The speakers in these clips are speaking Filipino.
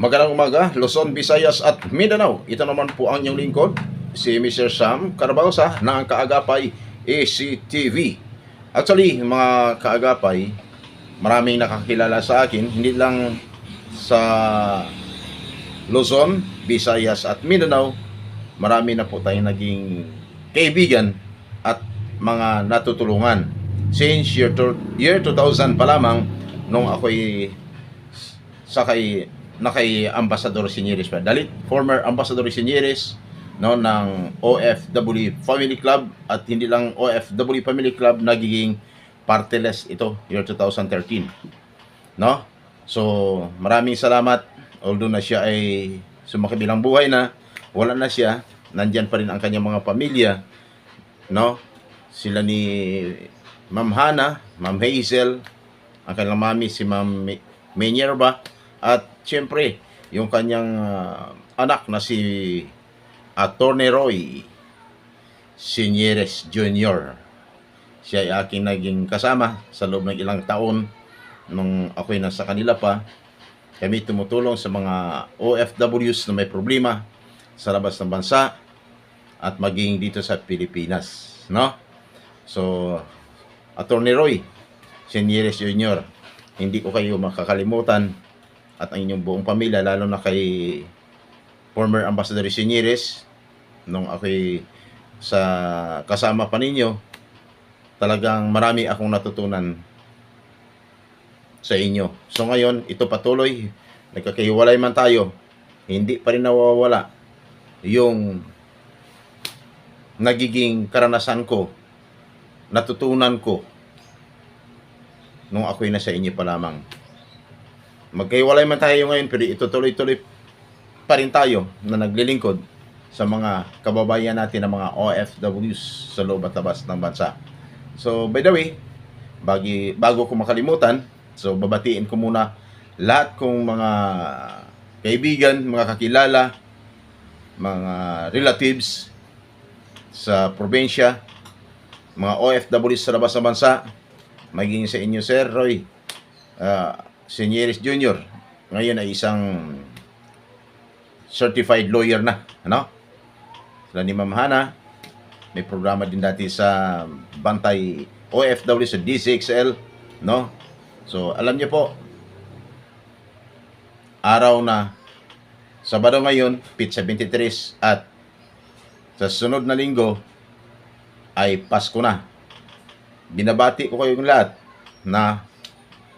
Magandang umaga, Luzon, Visayas at Mindanao. Ito naman po ang inyong lingkod, si Mr. Sam Carabaosa ng Kaagapay ACTV. Actually, mga kaagapay, maraming nakakilala sa akin, hindi lang sa Luzon, Visayas at Mindanao, marami na po tayong naging kaibigan at mga natutulungan. Since year, year 2000 pa lamang, nung ako'y sa kay na kay Ambassador Sinyeres pa. Dalit, former Ambassador Sinyeres no, ng OFW Family Club at hindi lang OFW Family Club, nagiging parteless ito, year 2013. No? So, maraming salamat. Although na siya ay sumakabilang buhay na, wala na siya, nandyan pa rin ang kanyang mga pamilya. No? Sila ni Ma'am Hana, Ma'am Hazel, ang kanilang mami si Ma'am Mi- Minerva at siyempre yung kanyang ah, anak na si Attorney Roy Sinyeres Jr. Siya ay aking naging kasama sa loob ng ilang taon nung ako'y nasa kanila pa. Kami tumutulong sa mga OFWs na may problema sa labas ng bansa at maging dito sa Pilipinas. No? So, Attorney Roy Sinyeres Jr., hindi ko kayo makakalimutan at ang inyong buong pamilya, lalo na kay former Ambassador Sinyeres, nung ako'y sa kasama pa ninyo, talagang marami akong natutunan sa inyo. So ngayon, ito patuloy, nagkakahiwalay man tayo, hindi pa rin nawawala yung nagiging karanasan ko, natutunan ko nung ako'y nasa inyo pa lamang. Magkahiwalay man tayo ngayon, pero itutuloy-tuloy pa rin tayo na naglilingkod sa mga kababayan natin ng mga OFWs sa loob at labas ng bansa. So, by the way, bagi, bago ko makalimutan, so babatiin ko muna lahat kong mga kaibigan, mga kakilala, mga relatives sa probinsya, mga OFWs sa labas ng bansa, maging sa inyo, Sir Roy, uh, Senyeres Jr. Ngayon ay isang certified lawyer na. Ano? Sila ni Ma'am Hana, may programa din dati sa Bantay OFW sa DCXL. No? So, alam niyo po, araw na, Sabado ngayon, Pizza 23 at sa sunod na linggo ay Pasko na binabati ko kayong lahat na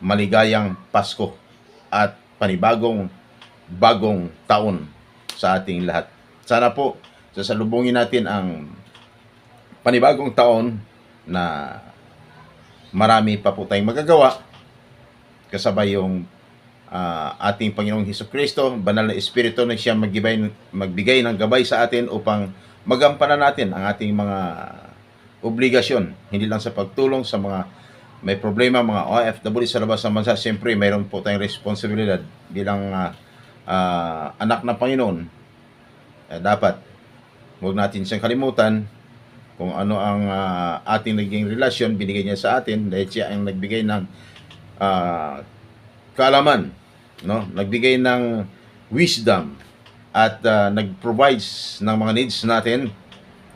maligayang Pasko at panibagong bagong taon sa ating lahat. Sana po sasalubungin natin ang panibagong taon na marami pa po tayong magagawa kasabay yung ah, ating Panginoong Hesus Kristo, banal na Espiritu na siya magbigay, magbigay ng gabay sa atin upang magampanan natin ang ating mga obligasyon, hindi lang sa pagtulong sa mga may problema, mga OFW sa labas ng bansa. Siyempre, mayroon po tayong responsibilidad bilang ah, ah, anak ng Panginoon. Eh, dapat, huwag natin siyang kalimutan kung ano ang ah, ating naging relasyon, binigay niya sa atin dahil siya ang nagbigay ng ah, kaalaman, no? nagbigay ng wisdom at ah, nag-provides ng mga needs natin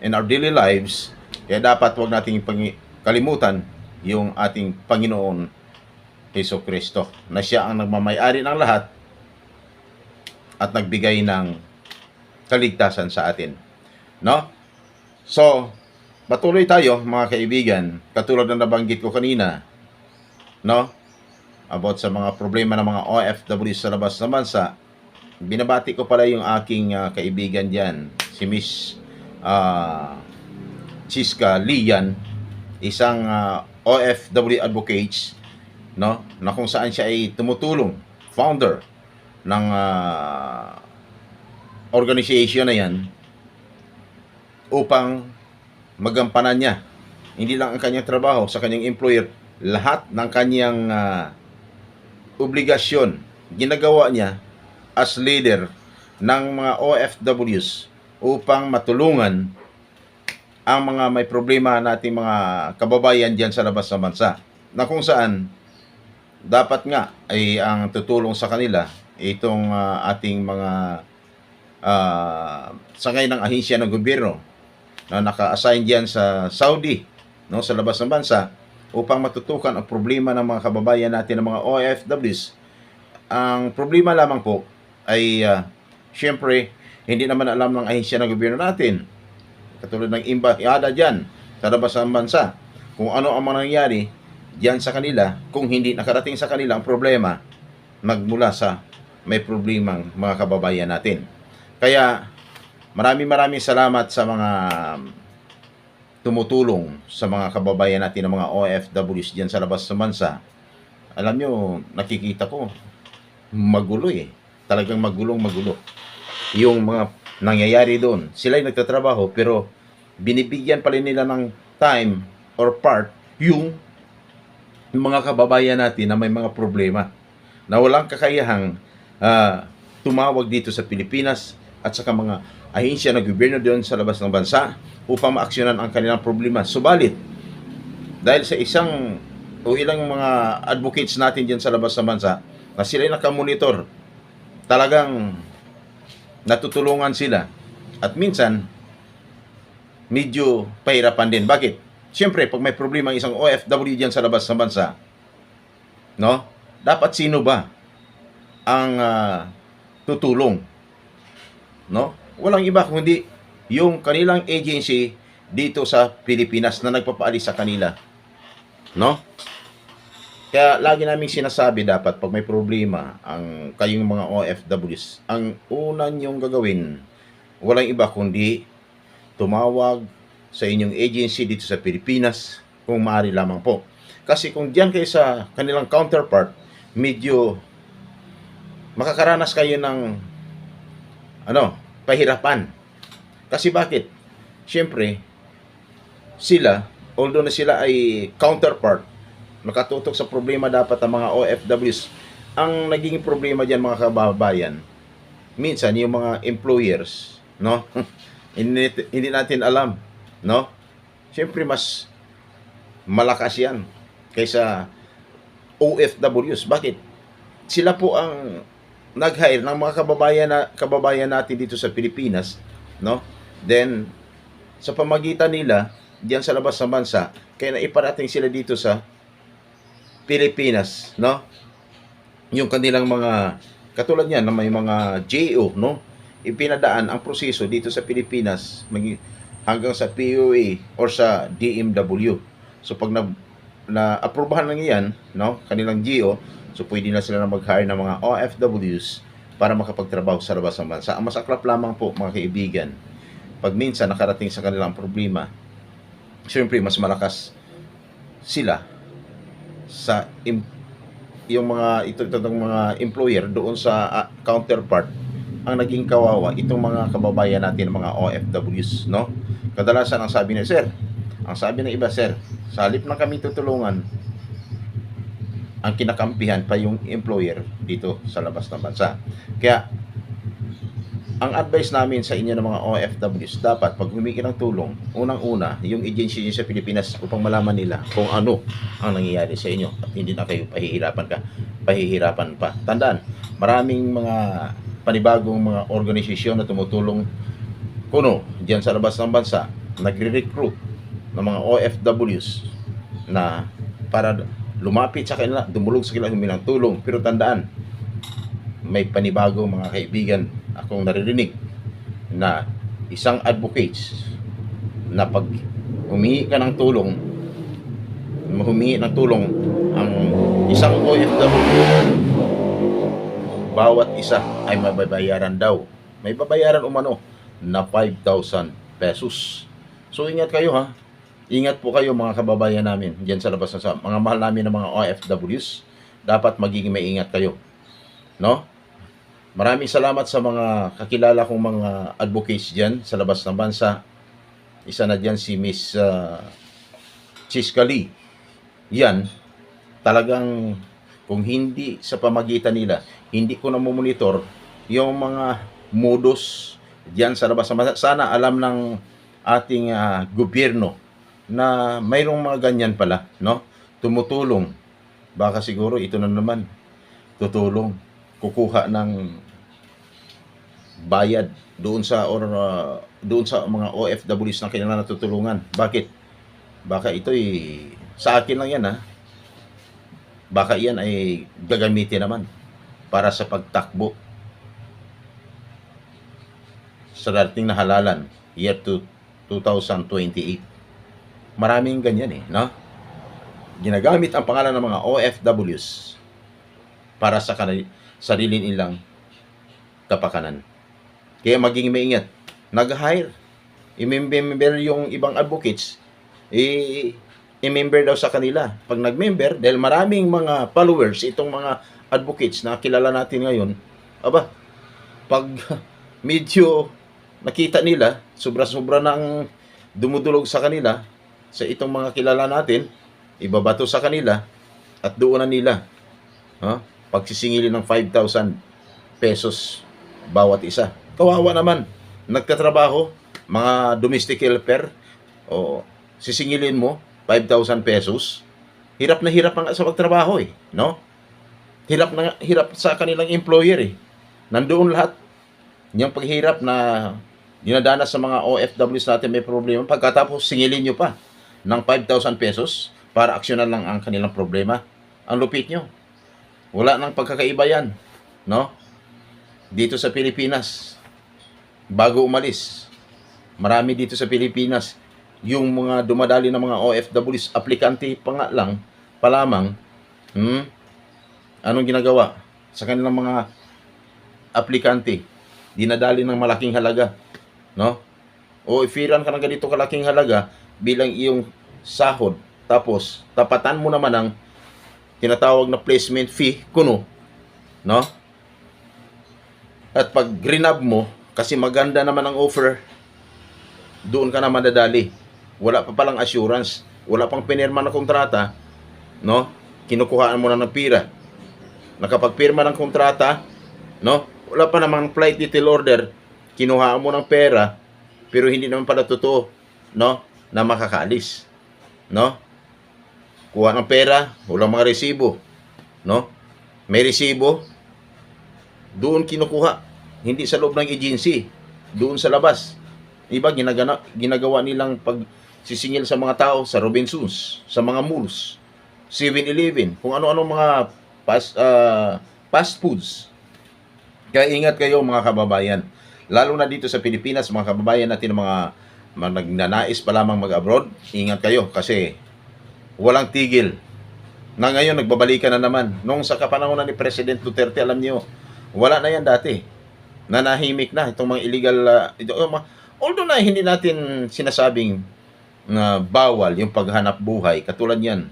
in our daily lives kaya dapat wag nating kalimutan yung ating Panginoon Heso Kristo na siya ang nagmamayari ng lahat at nagbigay ng kaligtasan sa atin. No? So, patuloy tayo mga kaibigan, katulad ng nabanggit ko kanina, no? About sa mga problema ng mga OFW sa labas ng bansa, binabati ko pala yung aking ah, kaibigan diyan, si Miss ah Chiska Lian, isang ah, OFW advocates, no, na kung saan siya ay tumutulong, founder ng ah, organization na yan upang magampanan niya. Hindi lang ang kanyang trabaho sa kanyang employer, lahat ng kanyang ah, obligasyon ginagawa niya as leader ng mga OFWs upang matulungan ang mga may problema nating mga kababayan diyan sa labas ng bansa na kung saan dapat nga ay ang tutulong sa kanila itong ah, ating mga ah, sangay ng ahensya ng gobyerno na naka-assign diyan sa Saudi, no, sa labas ng bansa upang matutukan ang problema ng mga kababayan natin ng mga OFWs. Ang problema lamang po ay ah, syempre hindi naman alam ng ahensya ng gobyerno natin. Katulad ng imbahada diyan sa labas ng bansa kung ano ang mga nangyari diyan sa kanila kung hindi nakarating sa kanila ang problema magmula sa may problemang mga kababayan natin. Kaya maraming maraming salamat sa mga tumutulong sa mga kababayan natin ng mga OFWs diyan sa labas ng bansa. Alam nyo, nakikita ko, magulo eh. Talagang magulong magulo. Yung mga nangyayari doon, sila ay nagtatrabaho pero binibigyan pa rin nila ng time or part yung mga kababayan natin na may mga problema na walang kakayahang ah, tumawag dito sa Pilipinas at saka mga ahensya ng gobyerno doon sa labas ng bansa upang maaksyonan ang kanilang problema. Subalit, dahil sa isang o ilang mga advocates natin diyan sa labas ng bansa na sila ay nakamonitor, talagang natutulungan sila. At minsan, medyo pahirapan din. Bakit? Siyempre, pag may problema ang isang OFW diyan sa labas ng bansa, no? Dapat sino ba ang ah, tutulong? No? Walang iba kundi yung kanilang agency dito sa Pilipinas na nagpapaalis sa kanila. No? Kaya lagi naming sinasabi dapat pag may problema ang kayong mga OFWs, ang una niyong gagawin, walang iba kundi tumawag sa inyong agency dito sa Pilipinas kung maaari lamang po. Kasi kung diyan kayo sa kanilang counterpart, medyo makakaranas kayo ng ano, pahirapan. Kasi bakit? Siyempre, sila, although na sila ay counterpart, nakatutok sa problema dapat ang mga OFWs, ang naging problema diyan mga kababayan, minsan yung mga employers, no? hindi, hindi natin alam, no? Siyempre mas malakas yan kaysa OFWs. Bakit? Sila po ang nag-hire ng mga kababayan na kababayan natin dito sa Pilipinas, no? Then sa pamagitan nila diyan sa labas ng bansa, kaya naiparating sila dito sa Pilipinas, no? Yung kanilang mga katulad niyan na may mga JO, no? Ipinadaan ang proseso dito sa Pilipinas hanggang sa POA or sa DMW. So pag na na aprobahan lang yan, no, kanilang GO, so pwede na sila na mag-hire ng mga OFWs para makapagtrabaho sa labas ng bansa. Ang masaklap lamang po, mga kaibigan, pag minsan nakarating sa kanilang problema, siyempre mas malakas sila sa yung mga ito itong mga employer doon sa ah, counterpart ang naging kawawa itong mga kababayan natin mga OFWs no? Kadalasan ang sabi ni sir ang sabi ng iba sir sa halip na kami tutulungan ang kinakampihan pa yung employer dito sa labas ng bansa. Kaya ang advice namin sa inyo ng mga OFWs, dapat pag humingi ng tulong, unang-una, yung agency nyo sa Pilipinas upang malaman nila kung ano ang nangyayari sa inyo at hindi na kayo pahihirapan ka, pahihirapan pa. Tandaan, maraming mga panibagong mga organisasyon na tumutulong kuno diyan sa labas ng bansa, nagre-recruit ng mga OFWs na para lumapit sa kanila, dumulog sa kanila humingi ng tulong. Pero tandaan, may panibago mga kaibigan akong naririnig na isang advocates na pag humingi ka ng tulong humingi ng tulong ang isang OFW bawat isa ay mababayaran daw. May babayaran umano na 5,000 pesos. So ingat kayo ha? Ingat po kayo mga kababayan namin dyan sa labas ng sa mga mahal namin ng mga OFWs dapat magiging may ingat kayo. No Maraming salamat sa mga kakilala kong mga advocates dyan sa labas ng bansa. Isa na dyan si Miss uh, Chiskali. Yan, talagang kung hindi sa pamagitan nila, hindi ko na monitor yung mga modus dyan sa labas ng bansa. Sana alam ng ating ah, gobyerno na mayroong mga ganyan pala, no? Tumutulong baka siguro ito na naman tutulong kukuha ng bayad doon sa or uh, doon sa mga OFWs na kailangan natutulungan. Bakit? Baka ito'y sa akin lang yan ha. Baka yan ay gagamitin naman para sa pagtakbo sa dating na halalan year to 2028. Maraming ganyan eh, no? Ginagamit ang pangalan ng mga OFWs para sa kanil- sarili nilang kapakanan. Kaya maging maingat. Nag-hire. I-member yung ibang advocates. I-member daw sa kanila. Pag nag-member, dahil maraming mga followers, itong mga advocates na kilala natin ngayon, aba, pag medyo nakita nila, sobra-sobra ng dumudulog sa kanila, sa itong mga kilala natin, ibabato sa kanila, at doon na nila, ha? Pagsisingilin ng 5,000 pesos bawat isa. Kawawa naman, nagtatrabaho, mga domestic helper, o sisingilin mo, 5,000 pesos, hirap na hirap ang sa pagtrabaho eh, no? Hirap na hirap sa kanilang employer eh. Nandoon lahat. Yung paghirap na dinadanas sa mga OFWs natin may problema, pagkatapos singilin nyo pa ng 5,000 pesos para aksyonan lang ang kanilang problema. Ang lupit nyo. Wala nang pagkakaiba yan. No? Dito sa Pilipinas, bago umalis, marami dito sa Pilipinas, yung mga dumadali ng mga OFWs, aplikante pa nga lang, palamang, hmm, anong ginagawa sa kanilang mga aplikante? Dinadali ng malaking halaga. No? O ifiran ka ng ganito kalaking halaga bilang iyong sahod. Tapos, tapatan mo naman ang tinatawag na placement fee, kuno. No? At pag grinab mo, kasi maganda naman ang offer, doon ka na madadali. Wala pa palang assurance. Wala pang pinirma na kontrata, no? Kinukuhaan mo na ng pira. Nakapagpirma ng kontrata, no? Wala pa namang flight detail order. Kinuhaan mo ng pera, pero hindi naman pala totoo, no? Na makakaalis, no? Kuha ng pera, walang mga resibo, no? May resibo, doon kinukuha, hindi sa loob ng agency, doon sa labas. Iba ginagana, ginagawa nilang pag sisingil sa mga tao sa Robinsons, sa mga malls, 7-Eleven, kung ano-ano mga fast, ah, fast foods. Kaya ingat kayo mga kababayan. Lalo na dito sa Pilipinas, mga kababayan natin mga, mga nagnanais pa lamang mag-abroad, ingat kayo kasi walang tigil. Na ngayon, nagbabalikan na naman. Nung sa kapanahon ni President Duterte, alam niyo, wala na yan dati. Nanahimik na itong mga illegal, uh, ito, mga- although na hindi natin sinasabing na bawal yung paghanap buhay, katulad yan,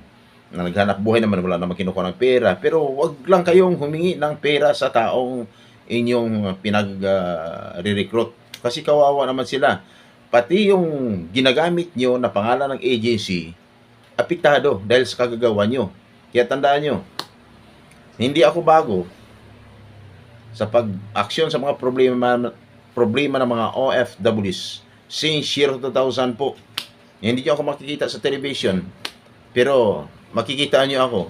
na naghanap buhay naman, wala naman kinukuha ng pera, pero wag lang kayong humingi ng pera sa taong inyong pinag-re-recruit. Kasi kawawa naman sila. Pati yung ginagamit nyo na pangalan ng agency, apektado dahil sa kagagawa nyo. Kaya tandaan nyo, hindi ako bago sa pag-aksyon sa mga problema problema ng mga OFWs since year 2000 po. Hindi nyo ako makikita sa television, pero makikita nyo ako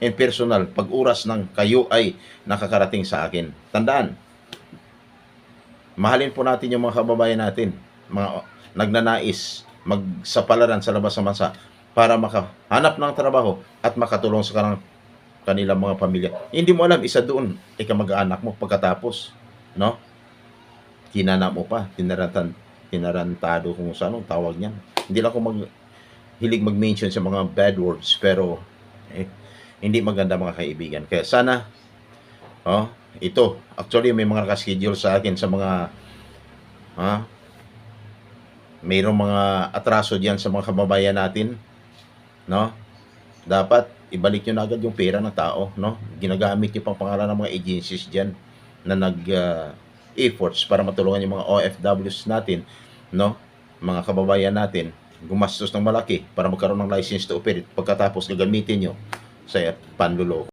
in personal pag oras ng kayo ay nakakarating sa akin. Tandaan, mahalin po natin yung mga kababayan natin, mga nagnanais magsapalaran sa labas ng bansa para makahanap ng trabaho at makatulong sa kanang kanilang mga pamilya. Hindi mo alam, isa doon, ikaw mag-anak mo pagkatapos, no? Kinana mo pa, tinarantan, tinarantado kung sa anong tawag niyan. Hindi lang ako mag, hilig mag-mention sa mga bad words, pero eh, hindi maganda mga kaibigan. Kaya sana, oh, ito, actually may mga nakaschedule sa akin sa mga, ha, mayroong mga atraso diyan sa mga kababayan natin, no? Dapat ibalik nyo na agad yung pera ng tao, no? Ginagamit yung pang pangalan ng mga agencies diyan na nag uh, efforts para matulungan yung mga OFWs natin, no? Mga kababayan natin gumastos ng malaki para magkaroon ng license to operate pagkatapos gagamitin nyo sa panluloko.